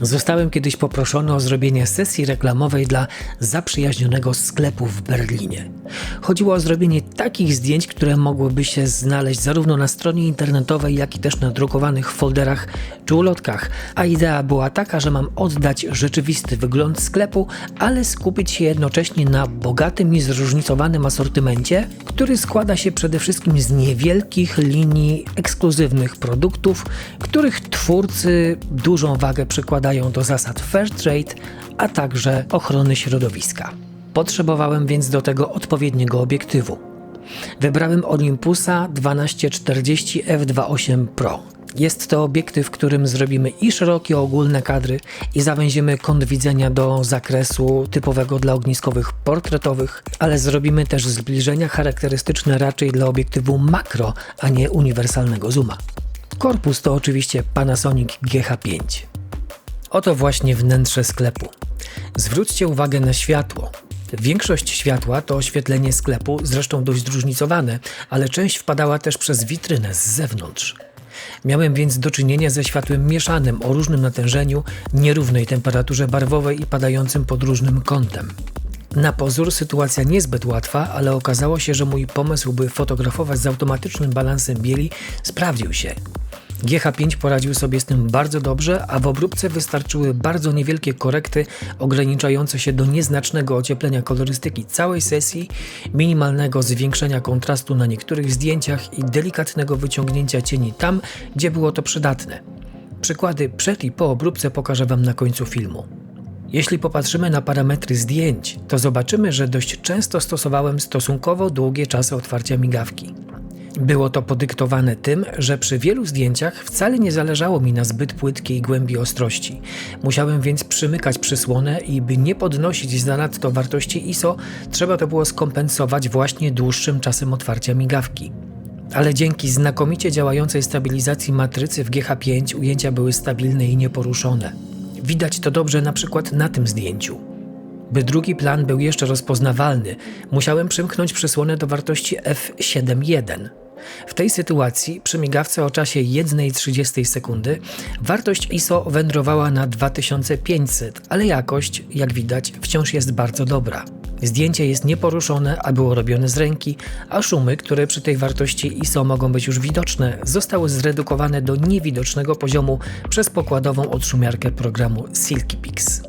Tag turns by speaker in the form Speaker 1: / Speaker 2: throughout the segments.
Speaker 1: Zostałem kiedyś poproszony o zrobienie sesji reklamowej dla zaprzyjaźnionego sklepu w Berlinie. Chodziło o zrobienie takich zdjęć, które mogłyby się znaleźć zarówno na stronie internetowej, jak i też na drukowanych folderach czy ulotkach. A idea była taka, że mam oddać rzeczywisty wygląd sklepu, ale skupić się jednocześnie na bogatym i zróżnicowanym asortymencie, który składa się przede wszystkim z niewielkich linii ekskluzywnych produktów, których twórcy dużą wagę przykładają przykładają do zasad fair trade, a także ochrony środowiska. Potrzebowałem więc do tego odpowiedniego obiektywu. Wybrałem Olympusa 1240 f2.8 Pro. Jest to obiektyw, w którym zrobimy i szerokie ogólne kadry, i zawęzimy kąt widzenia do zakresu typowego dla ogniskowych portretowych, ale zrobimy też zbliżenia charakterystyczne raczej dla obiektywu makro, a nie uniwersalnego zooma. Korpus to oczywiście Panasonic GH5. Oto właśnie wnętrze sklepu. Zwróćcie uwagę na światło. Większość światła to oświetlenie sklepu, zresztą dość zróżnicowane, ale część wpadała też przez witrynę z zewnątrz. Miałem więc do czynienia ze światłem mieszanym o różnym natężeniu, nierównej temperaturze barwowej i padającym pod różnym kątem. Na pozór sytuacja niezbyt łatwa, ale okazało się, że mój pomysł, by fotografować z automatycznym balansem bieli, sprawdził się. GH5 poradził sobie z tym bardzo dobrze, a w obróbce wystarczyły bardzo niewielkie korekty ograniczające się do nieznacznego ocieplenia kolorystyki całej sesji, minimalnego zwiększenia kontrastu na niektórych zdjęciach i delikatnego wyciągnięcia cieni tam, gdzie było to przydatne. Przykłady przed i po obróbce pokażę Wam na końcu filmu. Jeśli popatrzymy na parametry zdjęć, to zobaczymy, że dość często stosowałem stosunkowo długie czasy otwarcia migawki. Było to podyktowane tym, że przy wielu zdjęciach wcale nie zależało mi na zbyt płytkiej głębi ostrości. Musiałem więc przymykać przysłonę i by nie podnosić zanadto wartości ISO, trzeba to było skompensować właśnie dłuższym czasem otwarcia migawki. Ale dzięki znakomicie działającej stabilizacji matrycy w GH5 ujęcia były stabilne i nieporuszone. Widać to dobrze na przykład na tym zdjęciu. By drugi plan był jeszcze rozpoznawalny, musiałem przymknąć przysłonę do wartości f7.1. W tej sytuacji przy migawce o czasie 1,30 sekundy wartość ISO wędrowała na 2500, ale jakość, jak widać, wciąż jest bardzo dobra. Zdjęcie jest nieporuszone, a było robione z ręki, a szumy, które przy tej wartości ISO mogą być już widoczne, zostały zredukowane do niewidocznego poziomu przez pokładową odszumiarkę programu SilkyPix.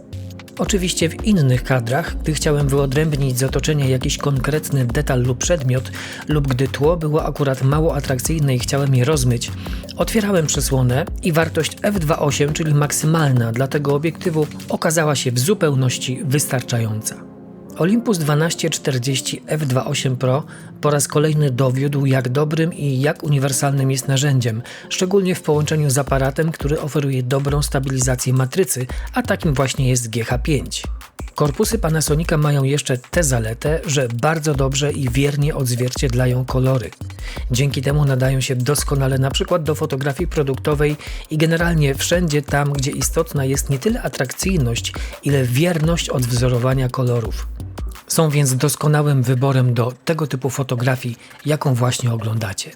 Speaker 1: Oczywiście w innych kadrach, gdy chciałem wyodrębnić z otoczenia jakiś konkretny detal lub przedmiot, lub gdy tło było akurat mało atrakcyjne i chciałem je rozmyć, otwierałem przysłonę i wartość f2.8, czyli maksymalna dla tego obiektywu, okazała się w zupełności wystarczająca. Olympus 1240 f2.8 Pro po raz kolejny dowiódł, jak dobrym i jak uniwersalnym jest narzędziem, szczególnie w połączeniu z aparatem, który oferuje dobrą stabilizację matrycy, a takim właśnie jest GH5. Korpusy Panasonica mają jeszcze tę zaletę, że bardzo dobrze i wiernie odzwierciedlają kolory. Dzięki temu nadają się doskonale np. do fotografii produktowej i generalnie wszędzie tam, gdzie istotna jest nie tyle atrakcyjność, ile wierność odwzorowania kolorów. Są więc doskonałym wyborem do tego typu fotografii, jaką właśnie oglądacie.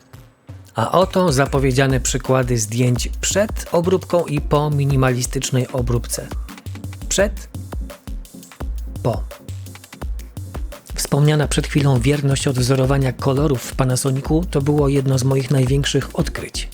Speaker 1: A oto zapowiedziane przykłady zdjęć przed obróbką i po minimalistycznej obróbce. Przed, po. Wspomniana przed chwilą wierność odwzorowania kolorów w Panasonicu to było jedno z moich największych odkryć.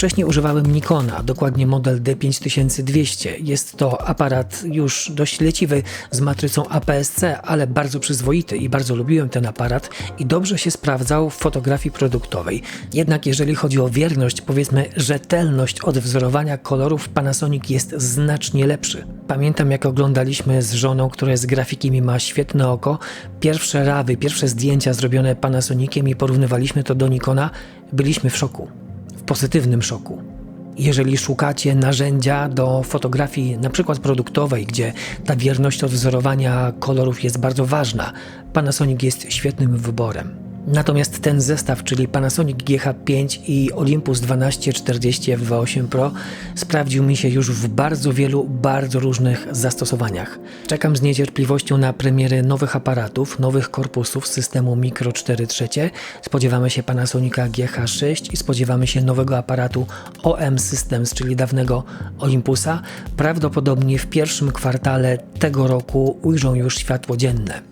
Speaker 1: Wcześniej używałem Nikona, dokładnie model D5200. Jest to aparat już dość leciwy z matrycą APS-C, ale bardzo przyzwoity i bardzo lubiłem ten aparat i dobrze się sprawdzał w fotografii produktowej. Jednak jeżeli chodzi o wierność, powiedzmy rzetelność odwzorowania kolorów, Panasonic jest znacznie lepszy. Pamiętam jak oglądaliśmy z żoną, która z grafiki ma świetne oko, pierwsze rawy, pierwsze zdjęcia zrobione Panasoniciem i porównywaliśmy to do Nikona, byliśmy w szoku pozytywnym szoku. Jeżeli szukacie narzędzia do fotografii, na przykład produktowej, gdzie ta wierność odwzorowania kolorów jest bardzo ważna, Panasonic jest świetnym wyborem. Natomiast ten zestaw, czyli Panasonic GH5 i Olympus 1240 F28 Pro sprawdził mi się już w bardzo wielu, bardzo różnych zastosowaniach. Czekam z niecierpliwością na premiery nowych aparatów, nowych korpusów systemu Micro 4 trzecie. Spodziewamy się Panasonica GH6 i spodziewamy się nowego aparatu OM Systems, czyli dawnego Olympusa. Prawdopodobnie w pierwszym kwartale tego roku ujrzą już światło dzienne.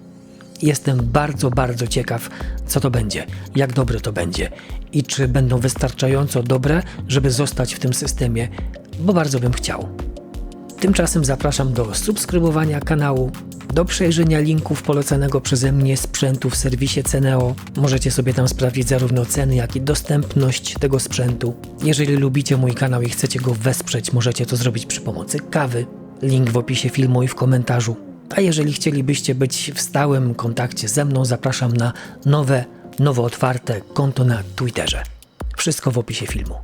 Speaker 1: Jestem bardzo, bardzo ciekaw, co to będzie, jak dobre to będzie i czy będą wystarczająco dobre, żeby zostać w tym systemie, bo bardzo bym chciał. Tymczasem zapraszam do subskrybowania kanału, do przejrzenia linków polecanego przeze mnie sprzętu w serwisie Ceneo. Możecie sobie tam sprawdzić zarówno ceny, jak i dostępność tego sprzętu. Jeżeli lubicie mój kanał i chcecie go wesprzeć, możecie to zrobić przy pomocy kawy. Link w opisie filmu i w komentarzu. A jeżeli chcielibyście być w stałym kontakcie ze mną, zapraszam na nowe, nowo otwarte konto na Twitterze. Wszystko w opisie filmu.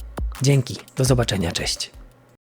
Speaker 1: Dzięki, do zobaczenia, cześć.